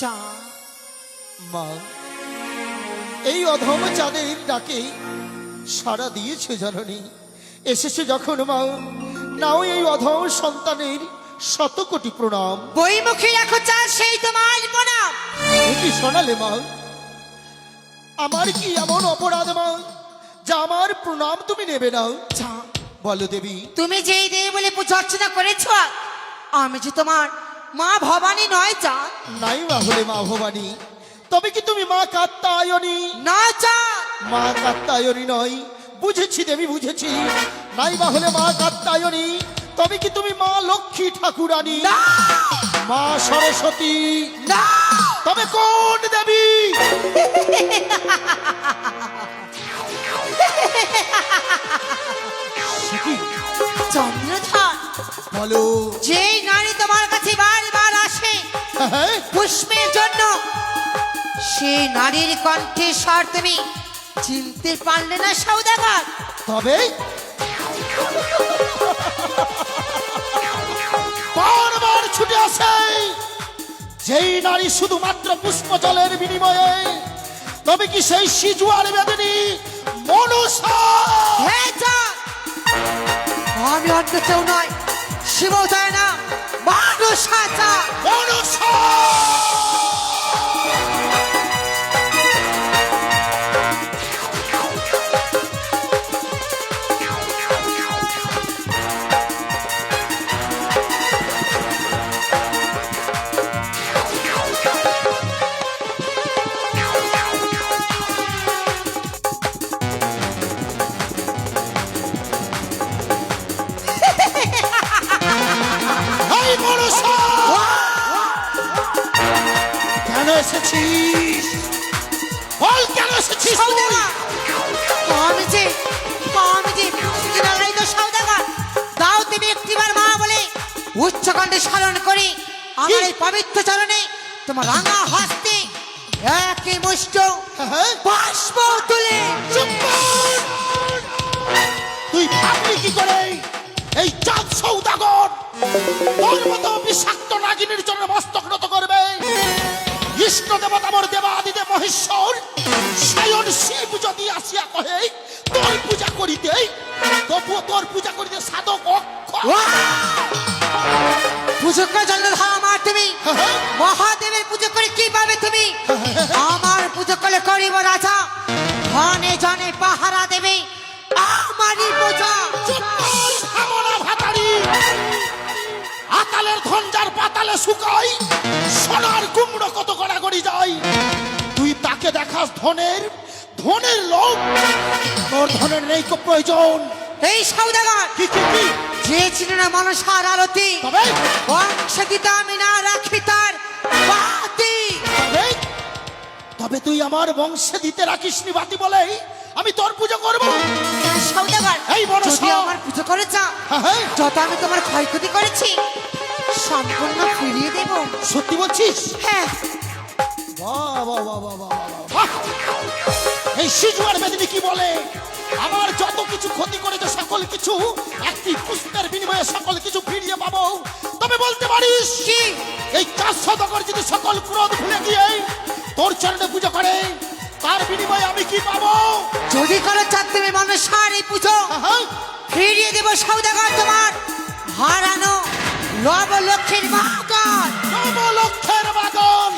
চা মা এই অধম চাঁদের ডাকে সারা দিয়েছে জননী। এসেছে যখন মা নাও এই অধম সন্তানের শত কোটি প্রণাম। বই মুখে রাখো চা সেই তোমার প্রণাম। কি শোনালে মা আমার কি এমন অপরাধ মা যা আমার প্রণাম তুমি নেবে না? চা বলো দেবী। তুমি যেই দেবী বলে পুজো অর্চনা করেছ আমি যে তোমার মা ভবানী নয় চা। নাই মা হলে মা ভবানী। তবে কি তুমি মা কাত্তায়নী? না চা। মা কাত্তায়নী নয়। বুঝেছি দেবী বুঝেছি। নাই বা হলে মা কাত্তায়নী। তবে কি তুমি মা লক্ষ্মী ঠাকুরানী? না। মা সরস্বতী। না। তবে কোন দেবী? চন্দ্রধর বলো। যেই নারী তোমার কাছে বারবার আসে হ্যাঁ। পুষ্পের জন্য সেই নারীর কণ্ঠে স্বর তুমি চিনতে পারলে না সৌদাগর। তবে? বারবার ছুটে আসে। যেই নারী শুধুমাত্র পুষ্প জলের বিনিময়ে তবে কি সেই সিজুয়ার বেদনী মনুষা হ্যাঁ আমি অন্য কেউ নয়। যায় না মানুষ চা মনুষা আমার এই পবিত্র চরণে তোমার রাঙা হস্তে একই মুষ্ট হ্যাঁ? বাষ্প তুলে তুই ভাবলি কি করে? এই চাঁদ সৌদাগর তোর মতো বিষাক্ত নাগিনীর জন্য মস্তক নত করবে। ইষ্ট দেবতা মোর দেবাদিদেব মহেশ্বর স্বয়ং শিব যদি আসিয়া কহে তোর পূজা করিতে তবুও তোর পূজা করিতে সাধক অক্ষ পুজো করে জল ধারা আমার তুমি? মহাদেবের পুজো করে কি পাবে তুমি? আমার পুজো করে করিব রাজা। ধনে জনে পাহারা দেবে। আমারই পূজা। আতালের ধনজার পাতালে শুকাই সোনার কুমড়ো কত গড়াগড়ি যায়। তুই তাকে দেখাস ধনের ধনের লোক তোর ধনের নেই কো প্রয়োজন। এই সৌদাগর কি কি কি? যে ছিল না মনসার আরতি তবে? বংশ গীতা আমি না রাখি তার বাতি। তবে? তুই আমার বংশে দিতে রাখিস নি বাতি বলেই আমি তোর পুজো করব। এই বড় যদি আমার পুজো করে হ্যাঁ, হ্যাঁ, যত আমি তোমার ক্ষয়ক্ষতি করেছি সম্পূর্ণ ফিরিয়ে দেব। সত্যি বলছিস? হ্যাঁ। এই সিজুয়ার মেদিনী কি বলে? আমার যত কিছু ক্ষতি করেছে সকল কিছু একটি পুষ্পের বিনিময়ে সকল কিছু ফিরিয়ে পাবো। তবে বলতে পারিস কি? এই চার শতকর যদি সকল ক্রোধ ভুলে গিয়ে তোর চরণে পুজো করে তার বিনিময়ে আমি কি পাবো? যদি কোনো চার তুমি মনসার এই পুজো ফিরিয়ে দেব সৌদাগর তোমার হারানো লব বাগন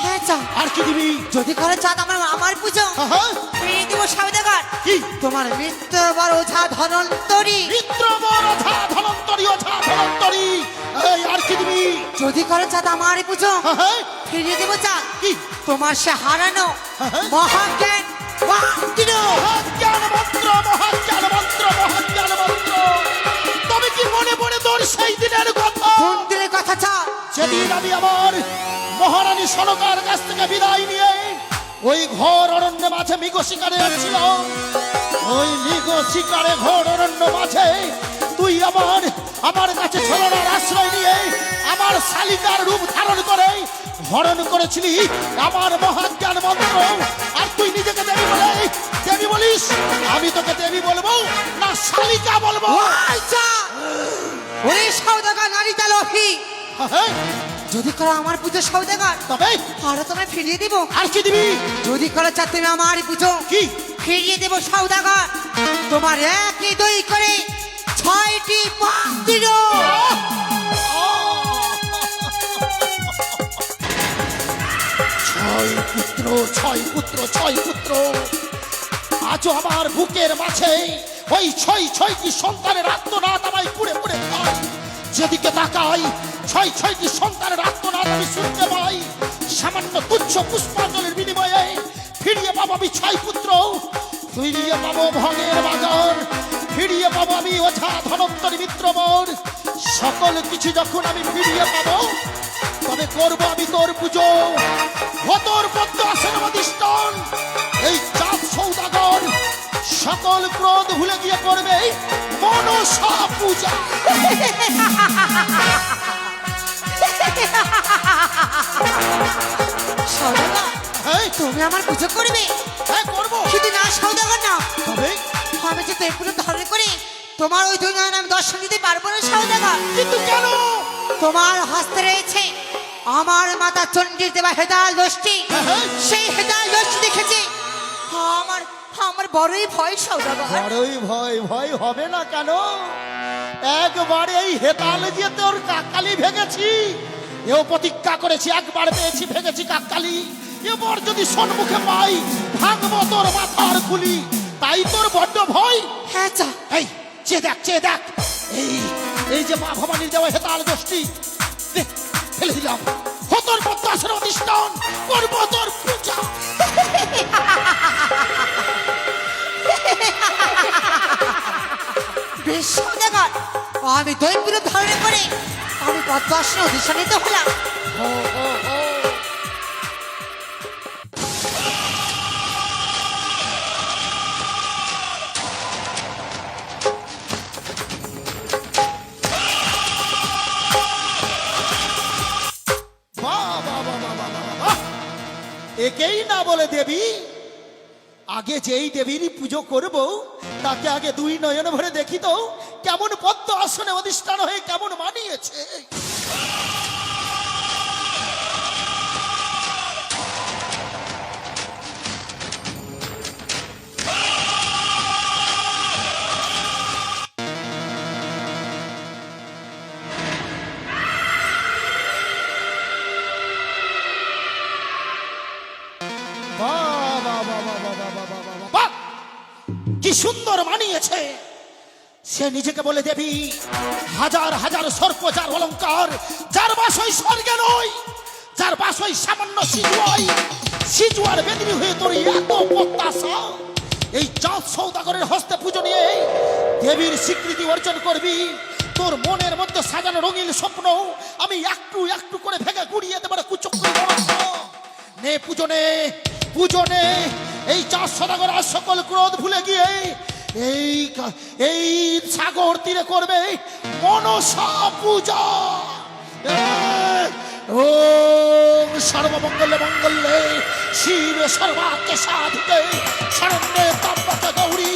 হ্যাঁ আর কি দিবি? যদি কোনো চাঁদ আমার আমার পুজো ফিরিয়ে দেব সৌদাগর তোমার মৃত্যু বড় ওঝা ধনন্তরী। মিত্র বরথা ধনন্তরী ওঝা ধনন্তরী। এই আর কি দিবি যদি করো চাঁদ আমার পুজো হ্যাঁ, ফিরিয়ে দেব চাঁদ কি? তোমার সে হারানো হ্যাঁ। মহাজ্ঞান মহাজ্ঞান। মন্ত্র মহাজ্ঞান মন্ত্র মহাজ্ঞান মন্ত্র। তবে কি মনে পড়ে তোর সেই দিনের কথা? কোন দিনের কথা চা? সেদিন আমি আমার মহারানী সনকার কাছ থেকে বিদায় নিয়ে ওই ঘর অরণ্য মাঝে মৃগ শিকারে যাচ্ছিলাম ওই মৃগ শিকারে ঘর অরণ্য মাঝে তুই আমার আমার কাছে ছলনার আশ্রয় নিয়ে আমার শালিকার রূপ ধারণ করে হরণ করেছিলি। আমার মহাজ্ঞান মন্ত্র। আর তুই নিজেকে দেবী বলে দেবী বলিস? আমি তোকে দেবী বলব না শালিকা বলব। ওরে সৌদাগর নারী তালহি হ্যাঁ। যদি করো আমার পুজো সৌদাগর তবে? আরও তোমায় ফিরিয়ে দেব। আর কি দিবি? যদি করো চা তুমি আমার পুজো কি? ফিরিয়ে দেব সৌদাগর। তোমার একই দই করে ছয়টি পাক দিল। ছয় পুত্র ছয় পুত্র ছয় পুত্র। আজও আমার বুকের মাঝে ওই ছয় ছয়টি সন্তানের আত্মনাথ আমায় পুড়ে পুড়ে যেদিকে তাকাই ছয় ছয়টি সন্তানের আত্মনাথ আমি শুনতে পাই। সামান্য তুচ্ছ পুষ্পাঞ্জলির বিনিময়ে ফিরিয়ে পাবো আমি ছয় পুত্র। ফিরিয়ে পাবো ভঙের বাজার। ফিরিয়ে পাবো আমি ওঝা ধনন্তরী মিত্র মোর। সকল কিছু যখন আমি ফিরিয়ে পাবো, তবে করব আমি তোর পুজো। ভতর পদ্ম আসেন অধিষ্ঠান, এই চাঁদ সৌদাগর। সকল ক্রোধ ভুলে গিয়ে করবে মনসা পূজা। সৌদাগর হ্যাঁ তুমি আমার পুজো করবে? হ্যাঁ করব। শুধু না সৌদাগর না। তবে? আমি যে এগুলো ধারণ করে তোমার ওই দুই আমি দর্শন দিতে পারব না সৌদাগর। কিন্তু কেন? তোমার হস্তে রয়েছে আমার মাতা চণ্ডীর দেবা হেদাল দোষটি হ্যাঁ। সেই হেদাল দোষটি দেখেছি। আমার আমার বড়ই ভয় সৌদাগর। বড়ই ভয় ভয় হবে না কেন? একবারে এই হেতালে দিয়ে তোর কাকালি ভেঙেছি। এও প্রতিজ্ঞা করেছি একবার পেয়েছি ভেঙেছি কাকালি এবার যদি সন্মুখে পাই ভাঙবো তোর মাথার খুলি। তাই তোর বড্ড ভয়। হ্যাঁ চা এই চেয়ে দেখ চেয়ে দেখ। এই এই যে মা ভবানীর দেওয়া হেতাল গোষ্ঠী দে, ফেলে দিলাম। হতর পদ্মাসের অধিষ্ঠান। করব তোর পূজা। বেশ আমি দৈবগুলো ধারণ করে আমি পদ্মাসনে অধিষ্ঠানিত হলাম। ও, ও, ও। একেই না বলে দেবী। আগে যেই দেবীরই পুজো করব তাকে আগে দুই নয়ন ভরে দেখি তো। কেমন পদ্ম আসনে অধিষ্ঠান হয়ে কেমন মানিয়েছে কি সুন্দর মানিয়েছে সে নিজেকে বলে, দেবী, হাজার হাজার সর্প, যার অলঙ্কার, যার বাস ওই স্বর্গে নয়, যার বাস ওই সামান্য সিজুয়াই, সিজুয়ার বেদিনী হয়ে তোর এত প্রত্যাশা, এই চাঁদ সৌদাগরের হস্তে পুজো নিয়ে দেবীর স্বীকৃতি অর্জন করবি তোর মনের মধ্যে সাজানো রঙিন স্বপ্ন আমি একটু একটু করে ভেঙে গুড়িয়ে দেবার কুচক করে দেবো। নে পূজনে পূজনে এই চার সদাগর সকল ক্রোধ ভুলে গিয়ে এই এই সাগর তীরে করবে মনসা পূজা। ও সর্বমঙ্গলে মঙ্গলে শিব সর্বাত্মে সাধুতে শরণ্যে তাম্বকে গৌরী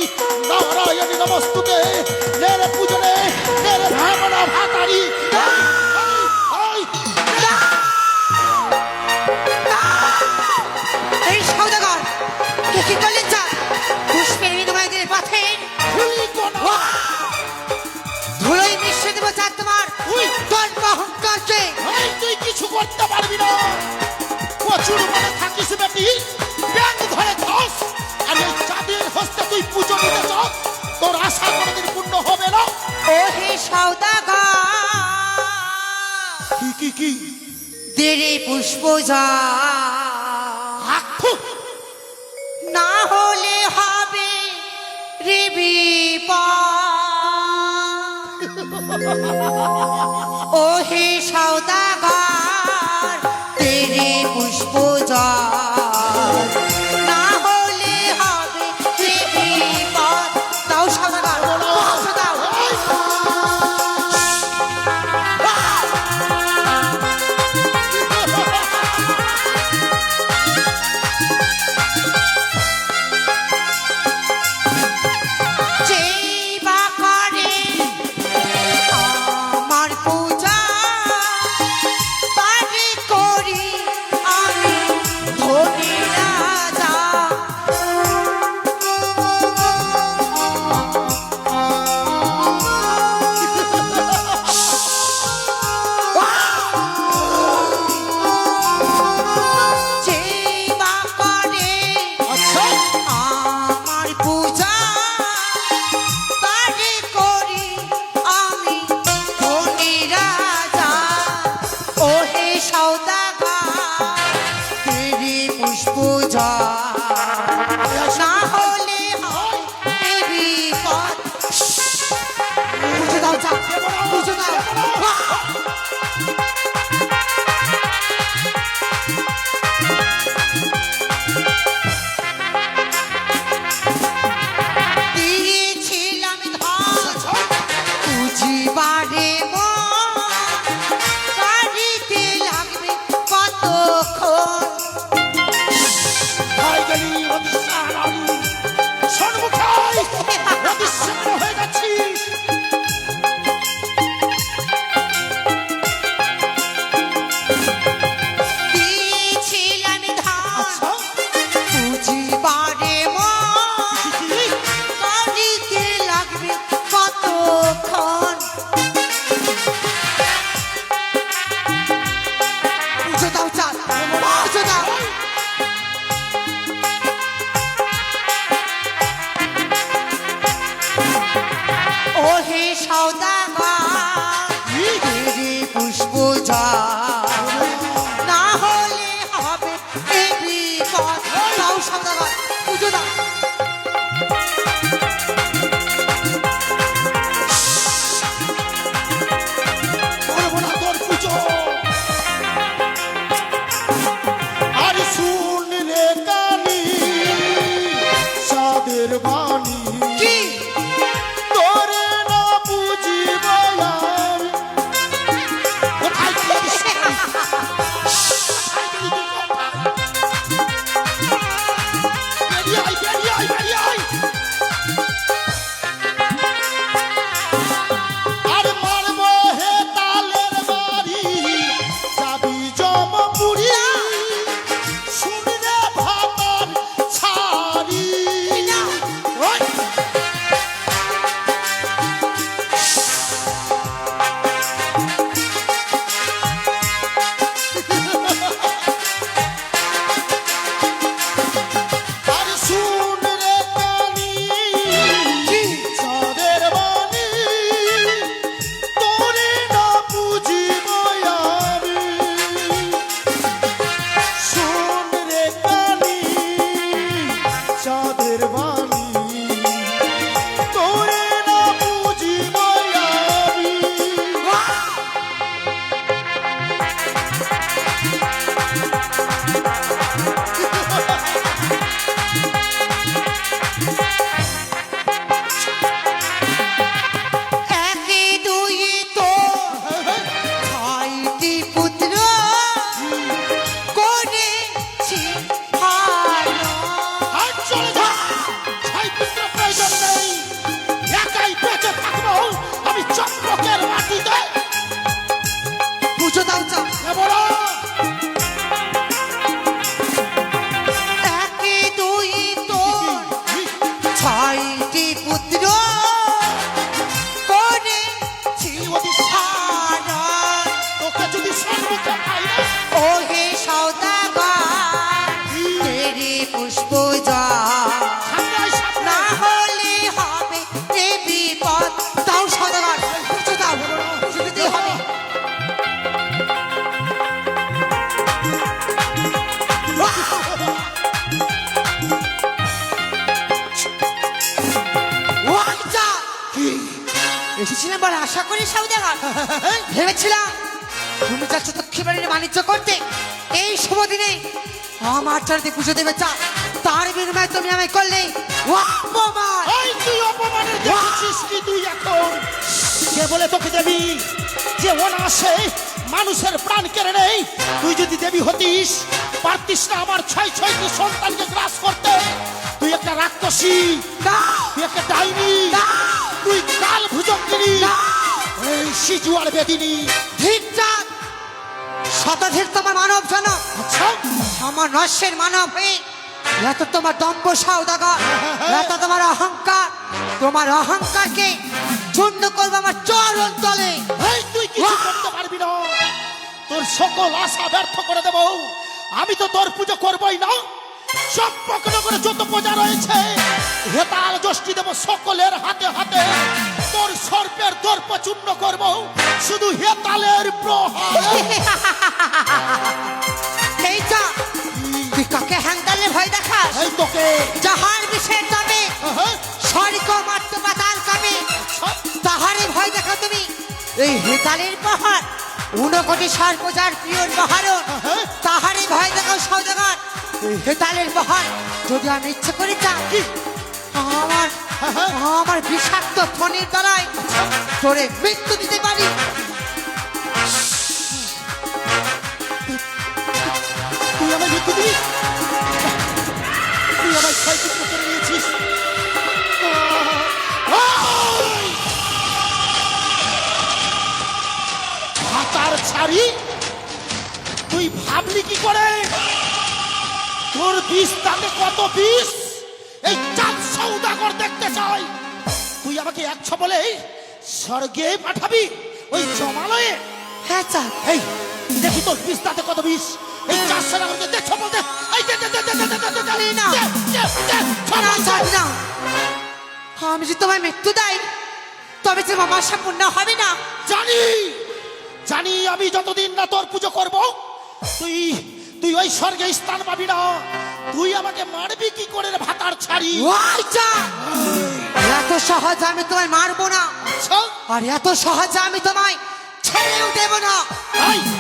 নারায়ণী নমস্তুতে নে পূজনে নে ভাবনা ভাতারি। এই, সৌদাগর কে তুই পুজো নিতে চাস তোর আশা কোনোদিন পূর্ণ হবে না? ও হে সৌদাগর কি কি কি? দেরে পুষ্প যা না হলে হবে রে বিপদ। ও হে সৌদাগর তেরে পুষ্প পুষ্প। না হলে ও হে সৌদাগর এসেছিলাম বলে আশা করি সৌদাগর ভেবেছিলাম তুমি যাচ্ছ দক্ষিণ বাড়ির বাণিজ্য করতে এই শুভ দিনে আমার চারিতে পুজো দেবে চা। তার বিনিময়ে তুমি আমায় করলে ও অপমান। এই তুই অপমানের দেখেছিস কি তুই এখন? কে বলে তোকে দেবী যে অনাসে মানুষের প্রাণ কেড়ে নেই তুই যদি দেবী হতিস পারতিস না আমার ছয় ছয়টি সন্তানকে গ্রাস করতে। তুই একটা রাক্ষসী তুই একটা ডাইনি তুই কাল দাও এই সিজুয়ার বেদিনী। ঠিক শতাধিক তোমার মানব জন আচ্ছা। আমার নস্যের মানব হয়ে এত তোমার দম্ভ সৌদাগর এত তোমার অহংকার। তোমার অহংকারকে চূর্ণ করব আমার চরণ তলে। তুই কিছু করতে পারবি না। তোর সকল আশা ব্যর্থ করে দেব। আমি তো তোর পুজো করবই না। চম্পকনগরে যত পূজা রয়েছে হেতাল যষ্টি দেব সকলের হাতে হাতে। তোর সর্পের দর্প চূর্ণ করব শুধু হেতালের প্রহার। এই চা তুই কাকে হ্যাং ভয় দেখাস? এই তোকে। যাহার বিষের আহা, স্বর্গ মাত্র পাতাল কবে সব তাহারে ভয় দেখা তুমি। এই হেতালের পাহাড় ঊনকোটি সর্বজার প্রিয়র পাহাড় হ্যাঁ। তাহারে ভয় দেখাও সৌদাগর। হেতালের পাহাড় যদি আমি ইচ্ছে করে চাই আমার। আমার বিষাক্ত ফণির দ্বারায় তোরে মৃত্যু দিতে পারি। তুই আমায় মৃত্যু দিবি তুই আমায় ক্ষয়চিত্র করে নিয়েছিস। হাতার ছাড়ি? তুই ভাবলি কি করে? তোর বিষ তাতে কত বিষ? তোর দেখতে চাই। তুই আমাকে একশো বলে স্বর্গে পাঠাবি ওই জমালয়ে। হ্যাঁ স্যার এই দেখি তোর বিষ তাতে কত বিষ। এই চারশো টাকা দেখছ বলতে আমি যদি তোমায় মৃত্যু দেয় তবে যে মামার সম্পূর্ণ হবে না। জানি জানি আমি যতদিন না তোর পুজো করব তুই তুই ওই স্বর্গে স্থান পাবি না। তুই আমাকে মারবি কি করে রে ভাতার ছাড়ি? এত সহজ আমি তোমায় মারবো না। আর এত সহজে আমি তোমায় ছেড়েও দেব না।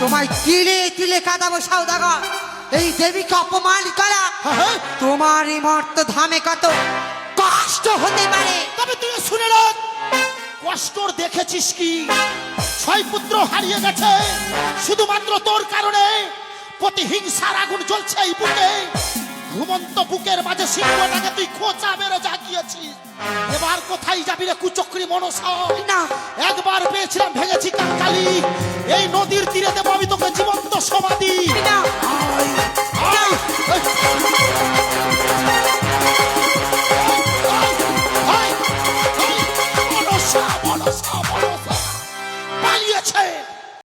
তোমায় তিলে তিলে কাঁদাবো সৌদাগর এই দেবীকে অপমান করা তোমার এই মর্ত ধামে কত কষ্ট হতে পারে। তবে তুই শুনে রাখ কষ্টর দেখেছিস কি? ছয় পুত্র হারিয়ে গেছে শুধুমাত্র তোর কারণে। প্রতিহিংসার আগুন জ্বলছে এই বুকে। ঘুমন্ত বুকের মাঝে সিংহটাকে তুই খোঁচা মেরে জাগিয়েছি এবার কোথায় যাবি রে কুচক্রি মনসায় না। একবার পেয়েছিলাম ভেঙেছি কাকতালি এই নদীর তীরে দেবো আমি তোকে জীবন্ত সমাধি। না। মনসা মনসা মনসা।